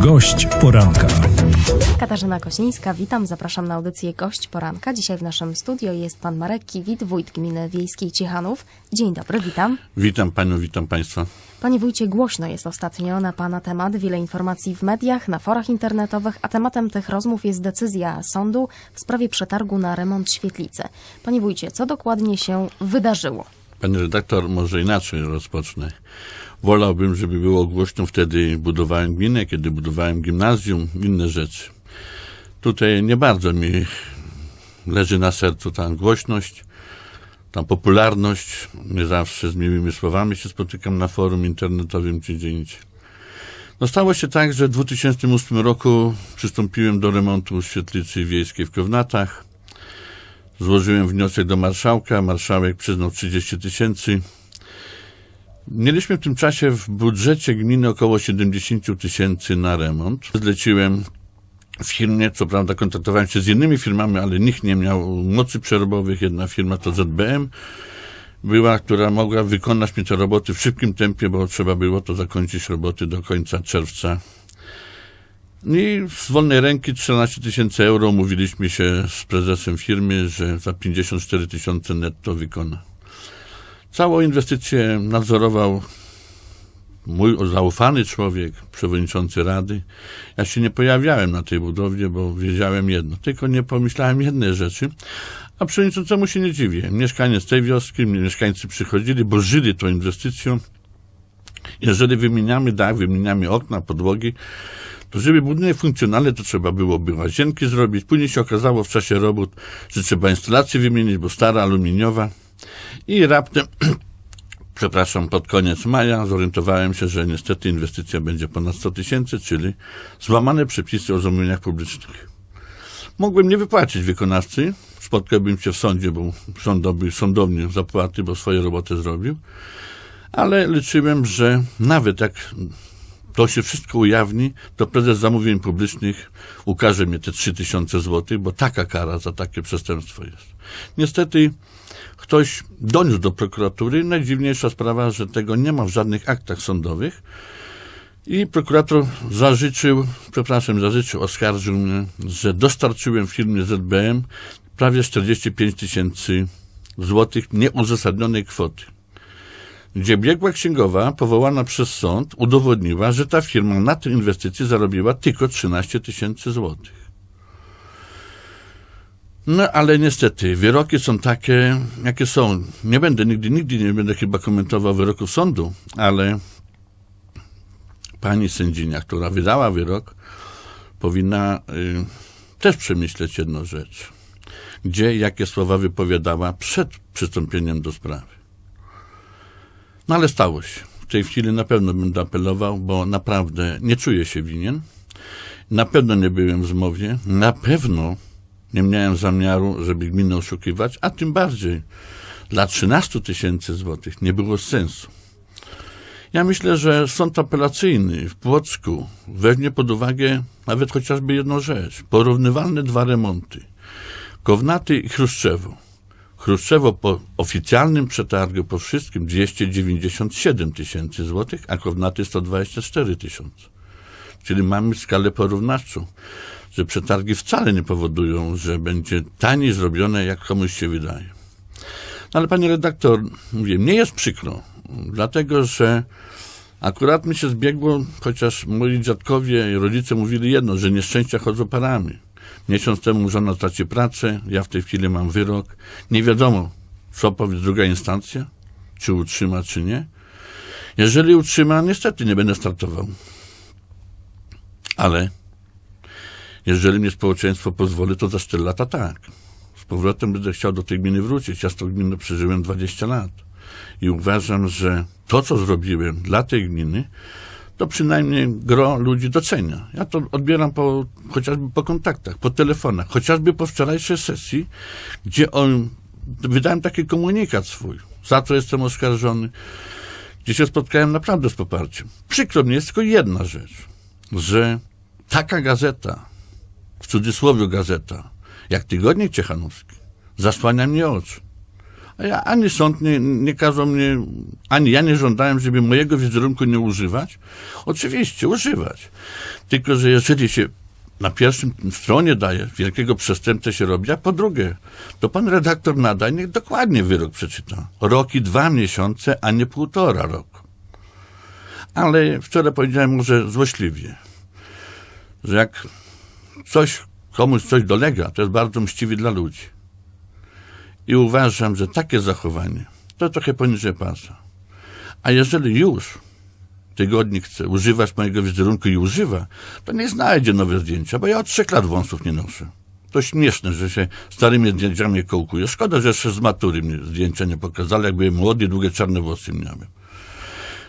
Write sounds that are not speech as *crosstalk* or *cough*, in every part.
Gość poranka. Katarzyna Kośnińska, witam, zapraszam na audycję Gość Poranka. Dzisiaj w naszym studio jest pan Marek Kiwit, wójt gminy wiejskiej Ciechanów. Dzień dobry, witam. Witam panią, witam państwa. Panie wójcie, głośno jest ostatnio na pana temat, wiele informacji w mediach, na forach internetowych, a tematem tych rozmów jest decyzja sądu w sprawie przetargu na remont świetlicy. Panie wójcie, co dokładnie się wydarzyło? Pani redaktor, może inaczej rozpocznę. Wolałbym, żeby było głośno wtedy budowałem gminę, kiedy budowałem gimnazjum, inne rzeczy. Tutaj nie bardzo mi leży na sercu ta głośność, ta popularność. Nie zawsze z miłymi słowami się spotykam na forum internetowym czy gdzie indziej. No stało się tak, że w 2008 roku przystąpiłem do remontu świetlicy wiejskiej w Kownatach. Złożyłem wniosek do marszałka, marszałek przyznał 30 tysięcy. Mieliśmy w tym czasie w budżecie gminy około 70 tysięcy na remont. Zleciłem firmie, co prawda kontaktowałem się z innymi firmami, ale nikt nie miał mocy przerobowych. Jedna firma to ZBM była, która mogła wykonać mi te roboty w szybkim tempie, bo trzeba było to zakończyć roboty do końca czerwca. I z wolnej ręki 14 tysięcy euro umówiliśmy się z prezesem firmy, że za 54 tysiące netto wykona. Całą inwestycję nadzorował mój zaufany człowiek, przewodniczący rady. Ja się nie pojawiałem na tej budowie, bo wiedziałem jedno, tylko nie pomyślałem jednej rzeczy, a przewodniczącemu się nie dziwię. Mieszkaniec tej wioski, mieszkańcy przychodzili, bo żyli tą inwestycją. Jeżeli wymieniamy dach, wymieniamy okna, podłogi, żeby budynek funkcjonalny, to trzeba byłoby łazienki zrobić. Później się okazało w czasie robót, że trzeba instalację wymienić, bo stara, aluminiowa. I raptem, *clears throat* przepraszam, pod koniec maja zorientowałem się, że niestety inwestycja będzie ponad 100 tysięcy, czyli złamane przepisy o zamówieniach publicznych. Mogłem nie wypłacić wykonawcy, spotkałbym się w sądzie, bo sądowy, sądownie zapłaty, bo swoje roboty zrobił, ale liczyłem, że nawet jak to się wszystko ujawni, to prezes zamówień publicznych ukaże mnie te 3000 zł, bo taka kara za takie przestępstwo jest. Niestety ktoś doniósł do prokuratury. Najdziwniejsza sprawa, że tego nie ma w żadnych aktach sądowych. I prokurator zażyczył, przepraszam, zażyczył, oskarżył mnie, że dostarczyłem firmie ZBM prawie 45 tysięcy złotych nieuzasadnionej kwoty gdzie biegła księgowa powołana przez sąd udowodniła, że ta firma na tej inwestycji zarobiła tylko 13 tysięcy złotych. No ale niestety, wyroki są takie, jakie są. Nie będę nigdy, nigdy nie będę chyba komentował wyroków sądu, ale pani sędzinia, która wydała wyrok, powinna y, też przemyśleć jedną rzecz. Gdzie, jakie słowa wypowiadała przed przystąpieniem do sprawy. No ale stało się. W tej chwili na pewno będę apelował, bo naprawdę nie czuję się winien. Na pewno nie byłem w zmowie. Na pewno nie miałem zamiaru, żeby gminę oszukiwać, a tym bardziej dla 13 tysięcy złotych nie było sensu. Ja myślę, że sąd apelacyjny w Płocku weźmie pod uwagę nawet chociażby jedną rzecz. Porównywalne dwa remonty. Kownaty i Chruszczewo. Chruszczewo po oficjalnym przetargu po wszystkim 297 tysięcy złotych, a Kownaty 124 tysiące. Czyli mamy skalę porównawczą, że przetargi wcale nie powodują, że będzie taniej zrobione, jak komuś się wydaje. No ale panie redaktor, mówię, nie jest przykro, dlatego że akurat mi się zbiegło, chociaż moi dziadkowie i rodzice mówili jedno, że nieszczęścia chodzą parami. Miesiąc temu żona traci pracę, ja w tej chwili mam wyrok. Nie wiadomo, co powie druga instancja, czy utrzyma, czy nie. Jeżeli utrzyma, niestety nie będę startował. Ale jeżeli mnie społeczeństwo pozwoli, to za 4 lata tak. Z powrotem będę chciał do tej gminy wrócić. Ja z tą gminą przeżyłem 20 lat. I uważam, że to, co zrobiłem dla tej gminy, to przynajmniej gro ludzi docenia. Ja to odbieram po, chociażby po kontaktach, po telefonach, chociażby po wczorajszej sesji, gdzie on, wydałem taki komunikat swój, za co jestem oskarżony, gdzie się spotkałem naprawdę z poparciem. Przykro mi jest tylko jedna rzecz, że taka gazeta, w cudzysłowie gazeta, jak Tygodnik Ciechanowski, zasłania mnie oczy. Ja ani sąd nie, nie kazał mnie, ani ja nie żądałem, żeby mojego wizerunku nie używać. Oczywiście, używać. Tylko, że jeżeli się na pierwszym stronie daje, wielkiego przestępcę się robi, a po drugie, to pan redaktor nada, niech dokładnie wyrok przeczyta. Rok i dwa miesiące, a nie półtora roku. Ale wczoraj powiedziałem może złośliwie, że jak coś, komuś coś dolega, to jest bardzo mściwy dla ludzi. I uważam, że takie zachowanie to trochę poniżej pasa. A jeżeli już tygodnik chce używać mojego wizerunku i używa, to nie znajdzie nowe zdjęcia, bo ja od trzech lat wąsów nie noszę. To śmieszne, że się starymi zdjęciami kołkuje. Szkoda, że jeszcze z matury mnie zdjęcia nie pokazali, jak byłem młody, długie czarne włosy miałem.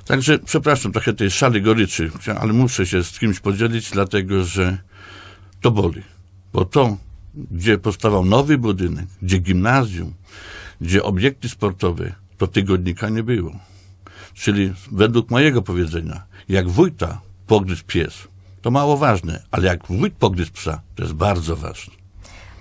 Także przepraszam, trochę tej szali goryczy, ale muszę się z kimś podzielić, dlatego że to boli. Bo to, gdzie powstawał nowy budynek, gdzie gimnazjum, gdzie obiekty sportowe, to tygodnika nie było. Czyli według mojego powiedzenia, jak wójta pogryzł pies, to mało ważne, ale jak wójt pogryzł psa, to jest bardzo ważne.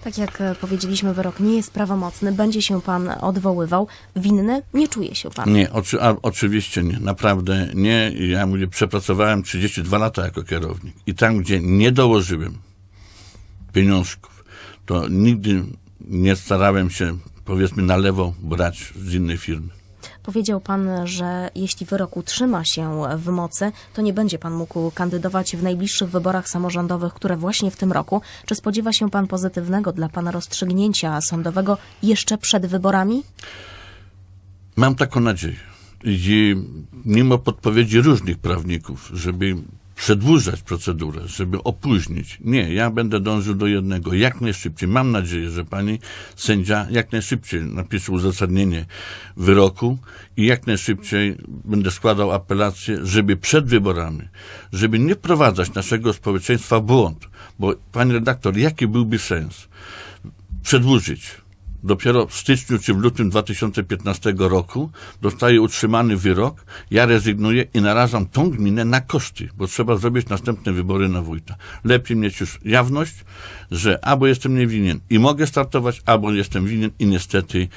Tak jak e, powiedzieliśmy, wyrok nie jest prawomocny. Będzie się pan odwoływał. Winny nie czuje się pan. Nie, oczy, a, oczywiście nie, naprawdę nie. Ja mówię, przepracowałem 32 lata jako kierownik i tam, gdzie nie dołożyłem pieniążków, to nigdy nie starałem się, powiedzmy, na lewo brać z innej firmy. Powiedział pan, że jeśli wyrok utrzyma się w mocy, to nie będzie pan mógł kandydować w najbliższych wyborach samorządowych, które właśnie w tym roku. Czy spodziewa się pan pozytywnego dla pana rozstrzygnięcia sądowego jeszcze przed wyborami? Mam taką nadzieję. I mimo podpowiedzi różnych prawników, żeby przedłużać procedurę, żeby opóźnić. Nie, ja będę dążył do jednego. Jak najszybciej. Mam nadzieję, że pani sędzia jak najszybciej napisze uzasadnienie wyroku i jak najszybciej będę składał apelację, żeby przed wyborami, żeby nie wprowadzać naszego społeczeństwa w błąd. Bo, pani redaktor, jaki byłby sens przedłużyć dopiero w styczniu czy w lutym 2015 roku dostaje utrzymany wyrok, ja rezygnuję i narażam tą gminę na koszty, bo trzeba zrobić następne wybory na wójta. Lepiej mieć już jawność, że albo jestem niewinien i mogę startować, albo jestem winien i niestety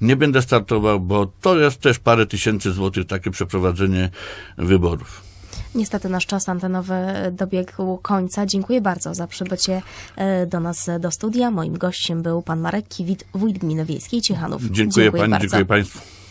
nie będę startował, bo to jest też parę tysięcy złotych takie przeprowadzenie wyborów. Niestety nasz czas antenowy dobiegł końca. Dziękuję bardzo za przybycie e, do nas do studia. Moim gościem był pan Marek Kiwit, wójt gminy wiejskiej Ciechanów. Dziękuję, pani, bardzo. dziękuję państwu.